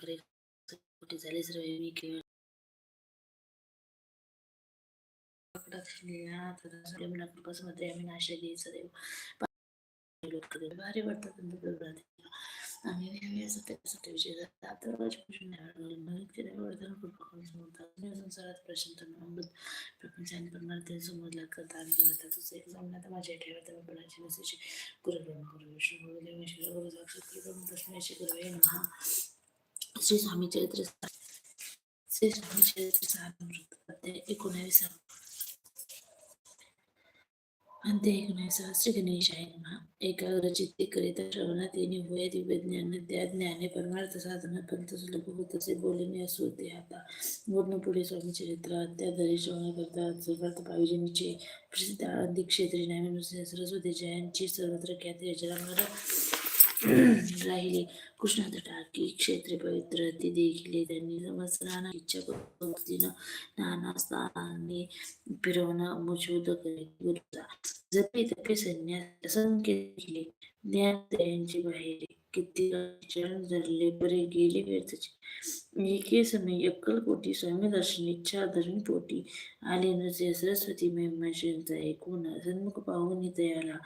कुठे झाले सर्व मी केवळमध्ये आम्ही भारी वाटतात आणि नेहमी सत्य आता वर्धन संसारात प्रशांत नंबर प्रपंचाने परमार्थ समजला करता आणि करता तुझं एक माझ्या ठेवत बळाची नसायची गुरु ब्रह्म विष्णू गुरु गुरु साक्षात गुरु श्री स्वामी चरित्र श्री स्वामी चरित्र सारामृत अंत्य एकोणावीसावा श्री गणेश आहे एकाग्र चित्ते करिता श्रवणात येणे होय दिव्य ज्ञान त्या ज्ञाने परमार्थ साधना पंत सुलभ होत असे बोलणे असू होते आता वर्ण पुढे स्वामी चरित्र दरी श्रवण करतात सर्वार्थ पाविजनीचे प्रसिद्ध आनंदी क्षेत्री नामे सरस्वती जयांची सर्वत्र ख्याती अजरामर राहिले कृष्णात तटाकी क्षेत्रे पवित्र ती देखील त्यांनी समस्राना इच्छा पद्धतीनं नाना स्थानाने फिरवणं मजबूत करी गुरुचा जपे तपे संन्यास असंख्य केले. ज्ञान त्यांची बाहेर किती चरण धरले बरे गेले व्यर्थचे. एके समय अक्कल कोटी स्वामी दर्शन इच्छा धर्मी पोटी आले नसे सरस्वती महिमाशंचा ऐकून सन्मुख पाहून तयाला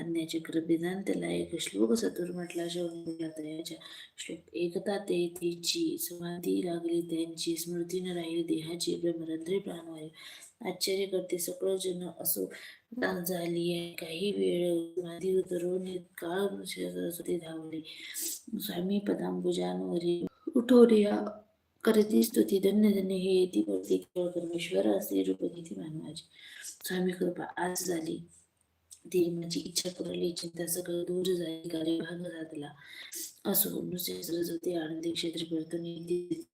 आज्ञाचक्र वेदांतला एक श्लोक सतुर म्हटला शवला तयाच्या श्लोक एकता ते तिची समाधी लागली त्यांची स्मृती न राहील देहाची ब्रह्मरंध्रे प्राणवायू. आश्चर्य करते सकळ जन असो झाली आहे. काही वेळ समाधी उतरवून काळ सरस्वती धावली. स्वामी पदांबुजांवरी उठवरिया करती स्तुती धन्य धन्य हे येती करते केवळ परमेश्वर असे रूप किती मानवाची. स्वामी कृपा आज झाली. ती माझी म्हणजे इच्छा पुरली चिंता सगळं दूर झाली कार्य भाग साधला असो नुसते सरस्वती आनंदी क्षेत्र करतो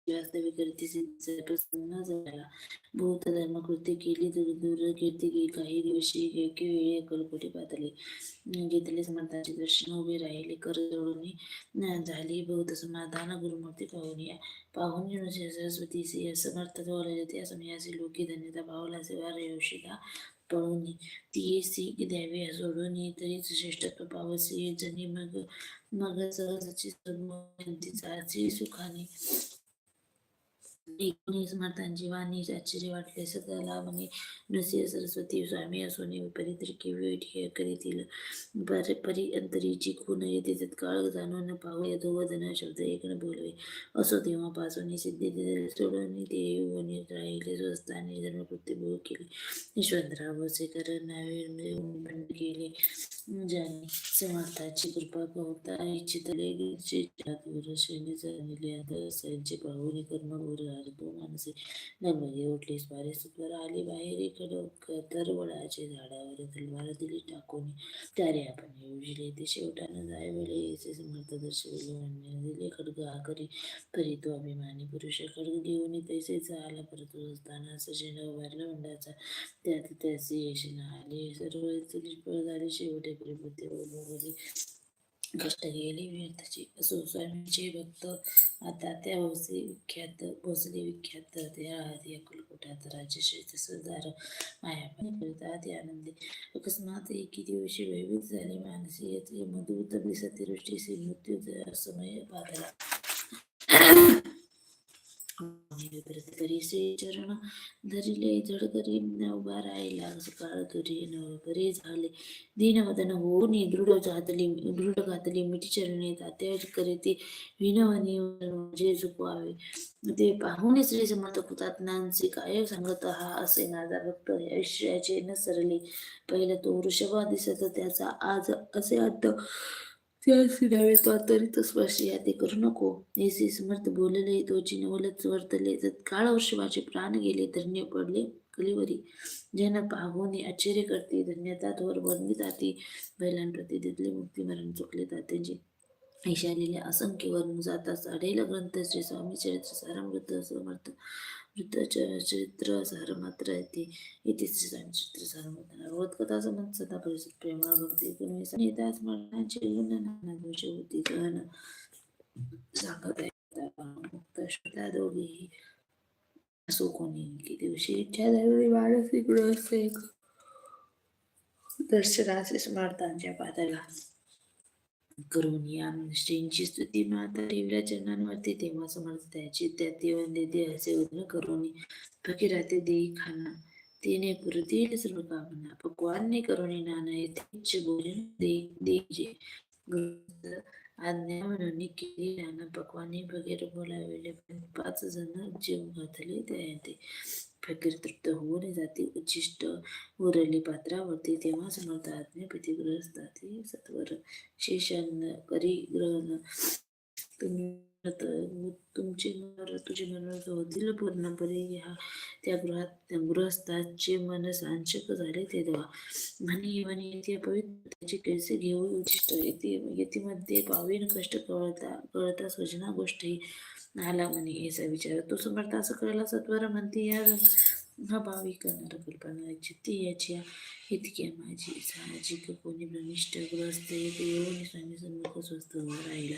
वास्तव्य प्रसन्न झाला भूत धर्म कृती केली तर दूर कीर्ती गेली काही दिवशी योग्य वेळी अकलकोटी पातळी. म्हणजे घेतले समर्थांचे दर्शन उभे राहिले कर जोडून झाली बहुत समाधान गुरुमूर्ती पाहून या. पाहून सरस्वती समर्थ बोलायचे त्या समयाचे लोकी धन्यता पावला सेवा योशिका पळून ती सी द्यावी सोडून तरीच श्रेष्ठत्व पावसे जनी मग मग सहजाची सुखाने एकोणीस समर्थांची वाणी आश्चर्य वाटले सदा लावणे नृसिंह सरस्वती स्वामी असोने परित्रिके वेठी करीतील. परी परी अंतरीची खून येते तत्काळ जाणून पाहू येतो वदन शब्द एक बोलवे. असो तेव्हापासून सिद्धी सोडून ते येऊन राहिले. स्वस्ताने धर्मकृत्य भोग केले. यशवंतराव भोसेकर नावे केले. ज्यांनी समर्थाची कृपा पाहता इच्छितले शैली जाणले आता सैन्य पाहून कर्मगुरु अर्धो माणसे. नर्मदे उठलीस स्वारे आली बाहेर कडक तरवळाचे झाडावर तलवार दिली टाकून. त्यारे आपण योजले ते शेवटानं जाय वेळे याचे समर्थ दर्शविले म्हणणे दिले. खडग हा करी करी तो अभिमानी पुरुष. खडग घेऊन तैसेच आला परत असताना सचिन उभारला मंडाचा त्यात त्याचे यश आले. सर्व झाले शेवटे परिपूर्ती बोलवली कष्ट गेले व्यर्थचे असो स्वामीचे भक्त आता त्या भोसले विख्यात भोसले विख्यात त्या आधी अकुलकोटात राजश्री सरदार मायापणे ते आनंदी. अकस्मात एके दिवशी भयभीत झाली मानसी येथे मधुत सत्यदृष्टीचे मृत्यू समय बाधला चरण धरिले धडकरी उभा राहिला सकाळ तुरी न बरे झाले दीनवदन होऊन दृढ घातली दृढ घातली मिठी चरणे तात्या करीते विनवनी म्हणजे झुकवावे ते पाहून श्री समर्थ हुतात्म्यांचे काय सांगत हा असे माझा भक्त आयुष्याचे न सरले पहिला तो वृषभा दिसत त्याचा आज असे अर्थ त्याच तो तरी तो स्पर्श ते करू नको येसी समर्थ बोलले तोची नवलच वर्तले काळावर शिवाचे प्राण गेले धन्य पडले कलिवरी जन पाहून आश्चर्य करते धन्यता थोर वर्णिताती बैलांप्रती तिथले मुक्ती मरण चुकले त्यांचे ऐशालेले असंख्य वर्ण जातात अडेल ग्रंथ श्री स्वामी चरित्र सारामृत समर्थ चरित्र सार मात्र येते येथे चरित्र सार भगवत कथा संबंध सदा परिचित प्रेमा भक्ती गुणवेसन येतात स्मरणाचे गुण नाना दोष होती सहन सांगत मुक्त श्रोता दोघेही असो कोणी की दिवशी इच्छा झालेली माणस इकडं असते दर्शनाचे स्मारतांच्या पादाला करून या. श्रींची स्तुती. माता ठेवल्या चरणांवरती तेव्हा समर्थ त्याची त्या देवंदे असे उद्र करून फकीराते देई खाना. तिने पुरतील सर्व कामना. पक्वाने करून नाना. येथे भोजन दे देजे. आज्ञा म्हणून केली. नाना पक्वाने वगैरे बोलाविले. पण पाच जण जीव घातले. त्या येते फकीर तृप्त होऊन जाती. उच्चिष्ट उरली पात्रावरती तेव्हा समर्थ आज्ञा पिती सत्वर शेषण करी ग्रहण तुम्ही तुमचे तुझे मन होतील पूर्णपणे घ्या त्या गृहात गृहस्थाचे मन सांशक झाले ते देवा म्हणे म्हणे येथे पवित्र कैसे घेऊ उच्चिष्ट येथे येतीमध्ये पावीन कष्ट कळता कळता सजना गोष्टी. आला म्हणे याचा विचार. तो समर्थ असं करायला सत्वर म्हणते या हा भाविक करणार कल्पना चित्ती याची इतक्या माझी. साहजिक कोणी भ्रमिष्ट ग्रस्त येते येऊन स्वामी सन्मुख स्वस्त राहिला.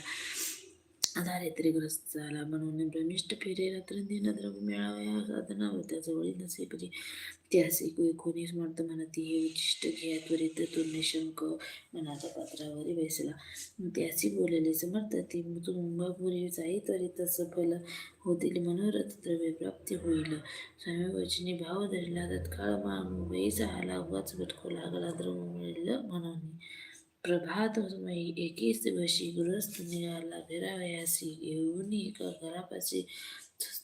दारिद्र्यग्रस्त झाला. म्हणून ब्रमिष्ट फेरे रात्रंदिन द्रव मिळाव्या साधना होत्या जवळी नसे परी त्यास एकोणीस स्मर्थ म्हणती हे उच्चिष्ट घ्या त्वरित तो निशंक मनाच्या पात्रावर बैसला. त्यासी बोलले समर्थ ती तू मुंबापुरी जाई त्वरित सफल होतील मनोरथ द्रव्य प्राप्ती होईल. स्वामी वचनी भाव धरला तत्काळ मुंबई मुंबईचा उगाच भटकू लागला द्रव मिळलं म्हणून. प्रभात समयी एकेच दिवशी गृहस्थ निघाला. फिरावयासी घेऊन एका घरापाशी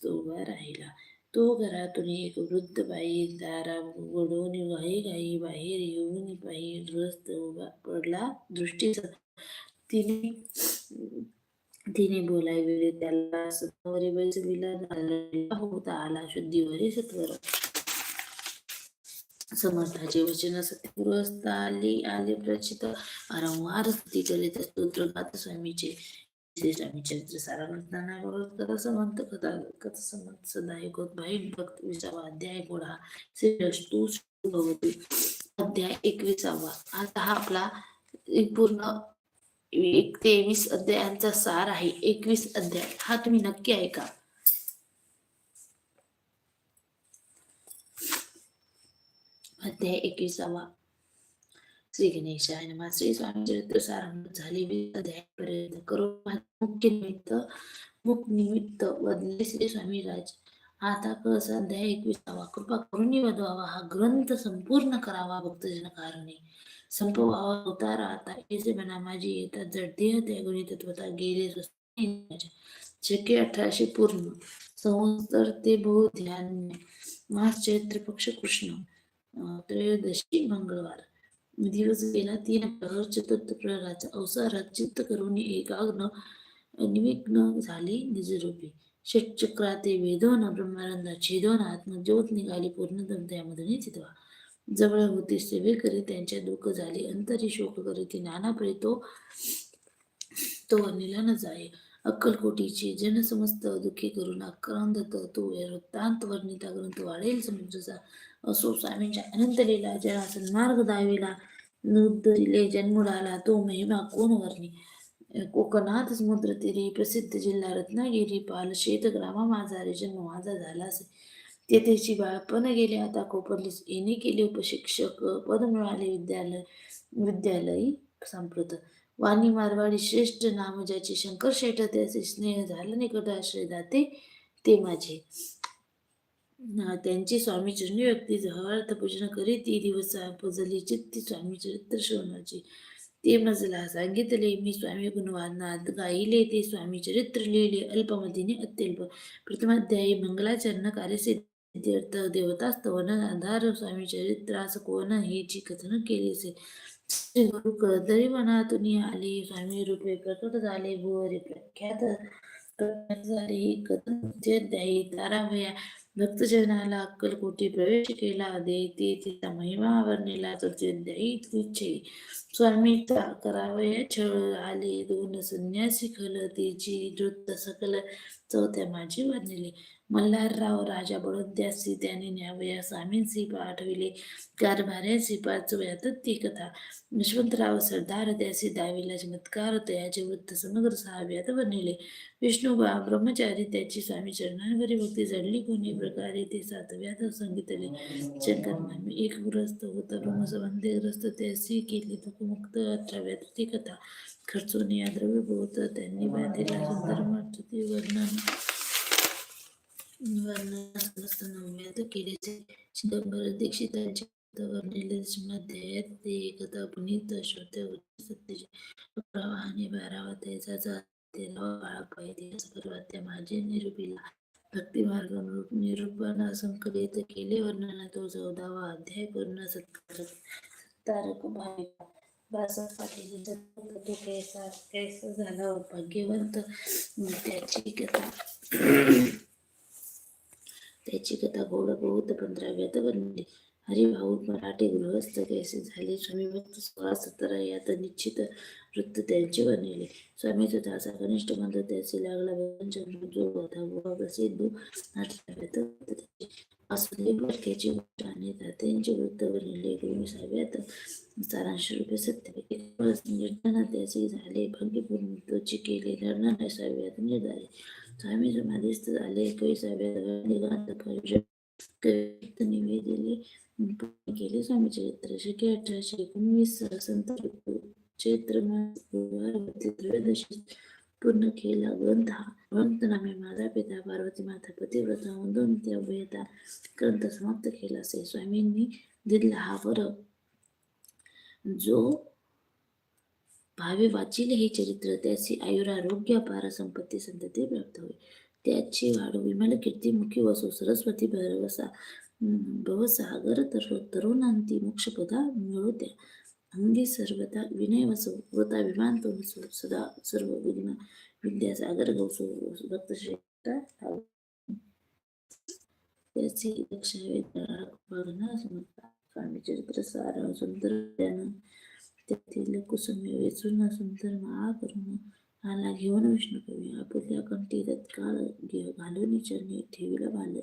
उभा राहिला. तो घरातून एक वृद्ध बाई दारा उघडून घाई घाई बाहेर येऊन बाई गृहस्थ उभा पडला. दृष्टी तिने तिने बोलाविले त्याला सत्वरी बैसविला. होता आला शुद्धीवरी सत्वर. समर्थाचे वचन सत्यगृहस्थ आले आले प्रचित वारंवार स्तुती करीत स्तोत्र गात स्वामीचे स्वामी चरित्र सारा घटना कथा समंत कथा कथा समंत सदा एकोत भाई भक्त विसावा अध्याय गोडा श्रीरस्तू भगवती अध्याय एकविसावा. आता हा आपला पूर्ण एक तेवीस अध्यायांचा सार आहे. एकवीस अध्याय. हा तुम्ही नक्की ऐका. अध्याय एकविसावा. श्री गणेशाय नमा. श्री स्वामी चरित्र सारंभ झाले. अध्यायापर्यंत करो मुख्य निमित्त मुख निमित्त बदले श्री स्वामी राज. आता कस अध्याय एकविसावा. कृपा करून वधवावा हा ग्रंथ संपूर्ण करावा भक्तजन कारणे. संपवावा होता राहता येसे म्हणा माझी येतात जड देह त्या गुणी तत्वता गेले शके अठराशे पूर्ण. संवत्सर ते बहु ध्यान. मास चैत्र पक्ष कृष्ण. त्रयोदशी मंगळवार. दिवस गेला तीन प्रहर चतुर्थ प्रहराचा अवसरात चित्त करून एकाग्न निविघ्न झाली निजरूपी. षटचक्राते वेदोन ब्रह्मानंदा छेदोन आत्मज्योत निघाली पूर्ण त्यामधून चितवा. जवळ होती सेवे करीत त्यांच्या दुःख झाली अंतरी शोक करीत नाना तो तो अनिला न जाय अक्कलकोटीची जन समस्त दुःखी करून आक्रांत तो वृत्तांत वर्णिता ग्रंथ वाढेल समुद्रचा. असो स्वामींच्या अनंत लिला जरा सन्मार्ग दाविला दिले जन्मुडाला तो महिमा कोण वर्णी? कोकणात समुद्र तीरी प्रसिद्ध जिल्हा रत्नागिरी पाल शेत ग्रामा माझा रे जन्म माझा झाला असे. तेथेची बाळपण गेले आता कोपरलीस. येणे केले उपशिक्षक पद मिळाले विद्यालय विद्यालय संप्रत. वाणी मारवाडी श्रेष्ठ नाम ज्याचे शंकर शेठ त्याचे स्नेह झालं निकट आश्रय दाते ते माझे. त्यांची स्वामी चरणी व्यक्ती जहवार्थ पूजन करी ती दिवस पजली. चित्ती स्वामी चरित्र श्रवणाची. ते मजला सांगितले मी स्वामी गुणवानात गाईले ते स्वामी चरित्र लिहिले. अल्पमतीने अत्यल्प. प्रथमाध्यायी मंगलाचरण कार्यसिद्ध्यर्थ देवतास्तवन आधार स्वामी चरित्रास कोण हेची कथन केले श्री गुरु कदरी मनातून आले. स्वामी रूपे प्रकट झाले. भुवरे प्रख्यात झाले. कथन म्हणजे अध्यायी ताराभया. भक्तजनाला अक्कलकोटी प्रवेश केला. देते तिचा महिमा वर्णिला इच्छे स्वामी करावया छळ आले. दोन संन्यासी खल तिची नृत्य सकल चौथ्या माझी वाजली. मल्हारराव राजा बडोद्यासी त्याने न्यावया स्वामींसी पाठविले कारभाऱ्यासी पाचव्यात ती कथा. यशवंतराव सरदार त्यासी दाविला चमत्कार तयाचे वृत्त समग्र सहाव्यात बनविले विष्णुबा ब्रह्मचारी त्याची स्वामी चरणांवरी भक्ती जडली. कोणी प्रकारे ते सातव्यात सांगितले. शंकर मामी एक ग्रस्त होता. ब्रह्मसंबंधी ग्रस्त त्यासी केली दुःखमुक्त अठराव्यात ती कथा. खर्चून या द्रव्य त्यांनी बांधिला सुंदर वर्णन. वर्णनात नवव्यात केले चिदंबर दीक्षितांचे वर्णिले अध्यायात ते एकदा पुनीत श्रोते सत्यचे प्रवाहाने बारावा त्याचा तेरावा काळा पाहिजे सर्वात माझे निरूपिला भक्ती मार्ग निरूपणा संकलित केले. वर्णना तो चौदावा अध्याय पूर्ण सत्कार तारक भाविका बासष्ट पाटील तो कैसा कैसा झाला. भाग्यवंत त्याची कथा. त्याची कथा गोड बहुत पंधराव्यात बनली. हरिभाऊ मराठी गृहस्थ कैसे झाले? स्वामी भक्त सोळा सतरा यात निश्चित वृत्त त्यांचे बनले. स्वामीचा त्याचा कनिष्ठ मंत्र त्याचे लागला. भजन जो होता व प्रसिद्ध नाटकाव्यात वासुदेव भटक्याची गोष्ट आणि तात्यांचे वृत्त बनले. गुरुसाव्यात सारांश रूपे सत्य निर्धाना त्याचे झाले. भंगीपूर्ण केले. निर्णय साव्यात निर्धारे. स्वामी समाधीस्थ झाले एकविसाव्यात निगांत निवेदिले केले स्वामी चरित्र शके अठराशे एकोणवीस संत चैत्र त्रयोदशी पूर्ण केला ग्रंथ हा ग्रंथ नामे माझा पिता पार्वती माता पतिव्रता दोन ते अभयता ग्रंथ समाप्त केला असे स्वामींनी दिला हा वर जो भावे वाचिले हे चरित्र. त्याची आयुरारोग्य अपार संपत्ती संतती प्राप्त होईल त्याची वाढ विमल कीर्ती मुखी वसो सरस्वती भरवसा भवसागर तर तरुणांती मोक्षपदा द्या. अंगी सर्वता विनय वसो वृता विमान तो वसो सदा सर्व विघ्न विद्यासागर गौसो भक्तश्रेष्ठा त्याची लक्ष बघणं स्वामी चरित्र सार सुंदर त्यानं तेथील कुसुमे वेचून सुंदर माळा करून आला घेऊन विष्णू कवी आपुल्या कंठी तत्काळ घालून चरणी ठेवीला बाल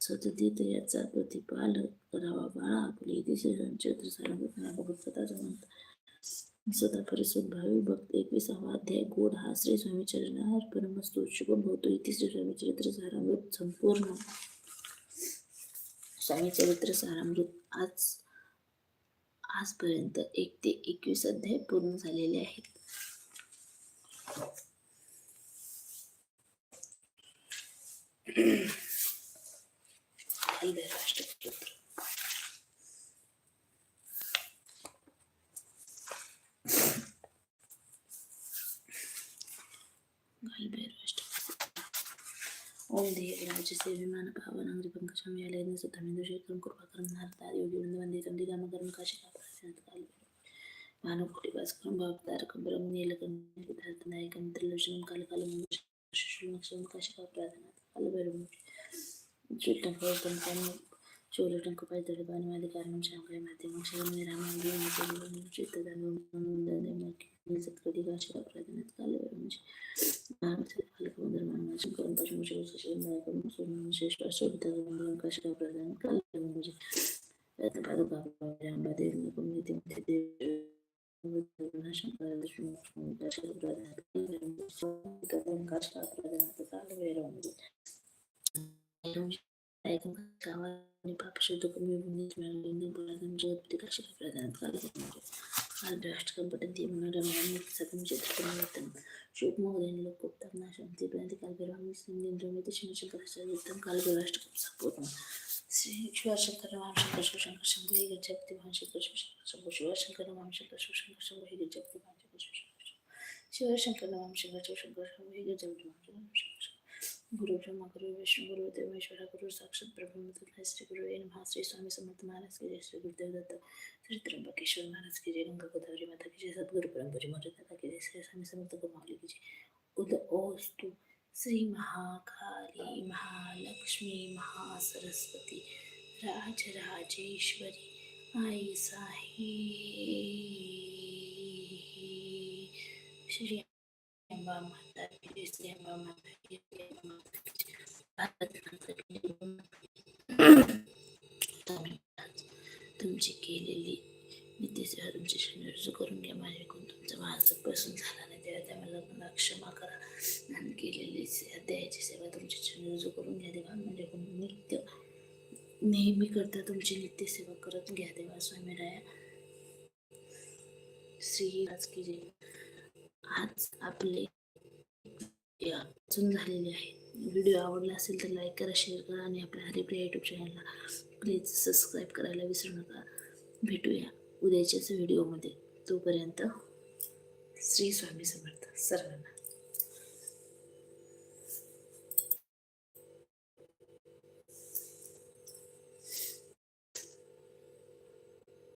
सततीत याचा प्रतिपाल करावा बाळा. आपले तिसरे संचत्र सारंगतना भगवत्कथाचा म्हणतात. सदा परिसुद भावी भक्त एकविसावा अध्याय. गोड हा श्री स्वामी चरणावर परमस्तु शुभम होतो इथे श्री स्वामी चरित्र सारामृत संपूर्ण स्वामी चरित्र सारामृत आज आजपर्यंत एक ते एकवीस अध्याय पूर्ण झालेले आहेत. राष्ट्रपुत्र ವಂಚಿ ಸೇವಿಮಾನ ಪಾವನಾಂಗ್ರಿ ಪಂಕಜಂ ವ್ಯಾಲಯದ ಸುಧಮೇಂದ್ರ ಕ್ಷೇತ್ರಂ ಕೃಪಾಕರಂ ನಾರದ ಯೋಗಿ ಬಂದು ವಂದೇ ತಂದೆ ಗಾಮಕರಂ ಕಾಶಿಕಾಪರಸಿನದ ಕಾಲಿ భానుకోటి భాస్కరం బాబు తారకం బ్రహ్మ నీలకం నాయకం త్రిలోచనం కలకాలం శిష్యులక్షం ప్రార్థన చూడటం కోసం చూడటం పైతడి అధికారం శాంకర నిలిసెత్తుకుడి భాషలో ప్రాధాన్యతలు వివరించి సమాజం కొందరు ముజులు సుశీల నాయకులు ముసలిమాన్ శ్రేష్ఠ శుభ్రంగా కష్ట ప్రధాన కలగముజి కావాలి పాప శుద్ధకు మీరు ప్రాధాన్యత కష్ట ప్రాధాన్యత కలగముజి రాష్ట్ర కంపటంతి సగం చిత్రం శివమోహన్ గుప్తం నా శాంతి ప్రాంతి కాల్పేంద్రమైతే శని శంకరాష్ట్రం కాల్పే రాష్ట్రం సంపూర్ణ శ్రీ శివశంకర వామశంకర శివశంకర శంభు హి గజపతి వామశంకర శివశంకర శంభు శివశంకర వామశంకర శివశంకర శంభు హి గజపతి వామశంకర गुरु ब्रह्मा गुरु विष्णु गुरु देवेश्वर गुरु साक्षात प्रभु श्री गुरु नमः श्री स्वामी समर्थ महाराज की जय श्री गुरुदेव दत्त श्री त्र्यंबकेश्वर महाराज की जय गंगा गोदावरी माता की जय सद्गुरु परमपुरी मोरता की जय श्री स्वामी समर्थ गोमावली की जय उद ओस्तु श्री महाकाली महालक्ष्मी महासरस्वती राजराजेश्वरी आई साई श्री तुमची केलेली नित्यसेवा तुमची रुजू करून घ्या माझ्याकडून तुमचा माझं पसून झाला नाही तेव्हा त्या मला मला क्षमा करा आणि केलेली द्यायची सेवा तुमची रुजू करून घ्या देवा माझ्याकडून नित्य नेहमी करता तुमची नित्य सेवा करत घ्या देवा स्वामी राया. श्री आज की जय. आज आपले या वाचून झालेले आहे व्हिडिओ आवडला असेल तर लाईक करा शेअर करा आणि आपल्या हरिप्रिया यूट्यूब चॅनलला प्लीज सबस्क्राईब करायला विसरू नका. भेटूया उद्याच्याच व्हिडिओमध्ये तोपर्यंत श्री स्वामी समर्थ. सर्वांना